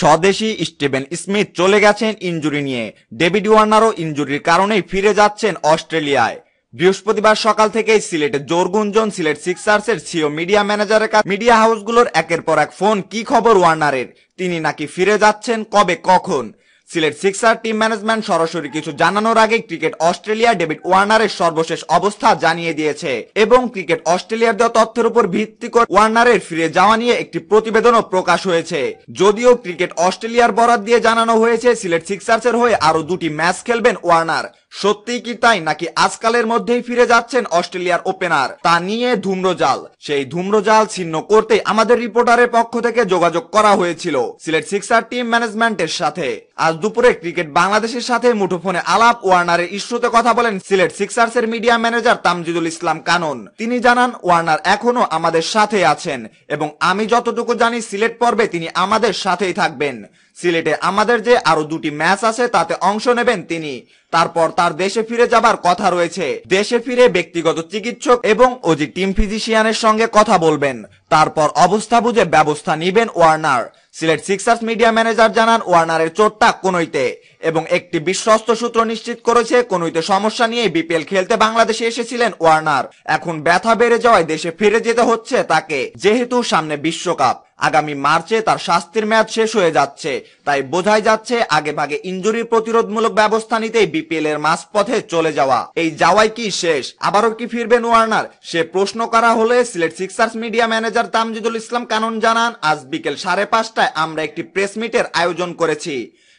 স্বদেশি Steven Smith চলে গেছেন ইঞ্জুরি নিয়ে। ডেভিড ওয়ার্নারও ইঞ্জুরির কারণেই ফিরে যাচ্ছেন অস্ট্রেলিয়ায়। বৃহস্পতিবার সকাল থেকেই সিলেটে জোরগুঞ্জন সিলেট সিক্সার্সের সিও মিডিয়া ম্যানেজারের কাছে মিডিয়া হাউসগুলোর একের পর এক ফোন। কি খবর ওয়ার্নারের? তিনি নাকি ফিরে যাচ্ছেন কবে, কখন? সিলেট সিক্সার টিম ম্যানেজমেন্ট সরাসরি কিছু জানানোর আগে ক্রিকেট অস্ট্রেলিয়া ডেভিড ওয়ার্নারের সর্বশেষ অবস্থা জানিয়ে দিয়েছে এবং ক্রিকেট অস্ট্রেলিয়ার দেওয়া তথ্যের উপর ভিত্তি করে ওয়ার্নারের ফিরে যাওয়া নিয়ে একটি প্রতিবেদনও প্রকাশ হয়েছে। যদিও ক্রিকেট অস্ট্রেলিয়ার বরাদ দিয়ে জানানো হয়েছে, সিলেট সিক্সার্সের হয়ে আরও দুটি ম্যাচ খেলবেন ওয়ার্নার। সত্যিই কি তাই নাকি আজকালের মধ্যেই ফিরে যাচ্ছেন অস্ট্রেলিয়ার ওপেনার? তা নিয়ে ধূম্রজাল। সেই ধূম্রজাল ছিন্ন করতে আমাদের রিপোর্টারের পক্ষ থেকে যোগাযোগ করা হয়েছিল সিলেট সিক্সার টিম ম্যানেজমেন্টের সাথে। আজ দুপুরে ক্রিকেট বাংলাদেশের সাথে মুঠোফোনে আলাপ ওয়ার্নারের ইস্যুতে কথা বলেন সিলেট সিক্সার্সের মিডিয়া ম্যানেজার তামজিদুল ইসলাম কানন। তিনি জানান, ওয়ার্নার এখনও আমাদের সাথে আছেন এবং আমি যতটুকু জানি সিলেট পর্বে তিনি আমাদের সাথেই থাকবেন। সিলেটে আমাদের যে আরও দুটি ম্যাচ আছে, তাতে অংশ নেবেন তিনি। তারপর তার দেশে ফিরে যাবার কথা রয়েছে। দেশে ফিরে ব্যক্তিগত চিকিৎসক এবং ওজি টিম ফিজিশিয়ানের সঙ্গে কথা বলবেন। তারপর অবস্থা বুঝে ব্যবস্থা নিবেন Warner. Sylhet Sixers media manager জানান, ওয়ার্নারের চোটটা কোনইতে। এবং একটি বিশ্বস্ত সূত্র নিশ্চিত করেছে, কোনইতে সমস্যা নিয়ে বিপিএল খেলতে বাংলাদেশে এসেছিলেন ওয়ার্নার। এখন ব্যথা বেড়ে যাওয়ায় দেশে ফিরে যেতে হচ্ছে তাকে, যেহেতু সামনে বিশ্বকাপ। আগামী মার্চে তার শাস্তির মেয়াদ শেষ হয়ে যাচ্ছে। তাই বোঝাই যাচ্ছে আগে ভাগে ইঞ্জুরি প্রতিরোধমূলক ব্যবস্থা নিতেই বিপিএল এর মাঝপথে চলে যাওয়া। এই যাওয়াই কি শেষ? আবারও কি ফিরবেন ওয়ার্নার? সে প্রশ্ন করা হলে Sylhet Sixers media manager Tamjidul Islam Kanon জানান, আজ বিকেল সাড়ে পাঁচটায় আমরা একটি প্রেস মিটের আয়োজন করেছি।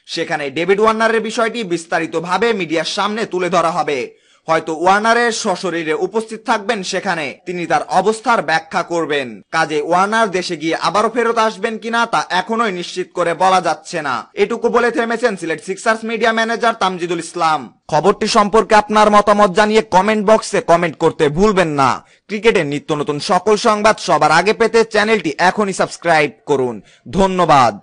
সেখানে ডেভিড ওয়ার্নারের বিষয়টি বিস্তারিতভাবে মিডিয়ার সামনে তুলে ধরা হবে। হয়তো ওয়ার্নারের সশরীরে উপস্থিত থাকবেন সেখানে। তিনি তার অবস্থার ব্যাখ্যা করবেন। কাজে ওয়ার্নার দেশে গিয়ে আবারও ফেরত আসবেন কিনা তা এখনোই নিশ্চিত করে বলা যাচ্ছে না। এটুকু বলে থেমেছেন Sylhet Sixers media manager Tamjidul Islam. খবরটি সম্পর্কে আপনার মতামত জানিয়ে কমেন্ট বক্সে কমেন্ট করতে ভুলবেন না। ক্রিকেটের নিত্য নতুন সকল সংবাদ সবার আগে পেতে চ্যানেলটি এখনই সাবস্ক্রাইব করুন। ধন্যবাদ।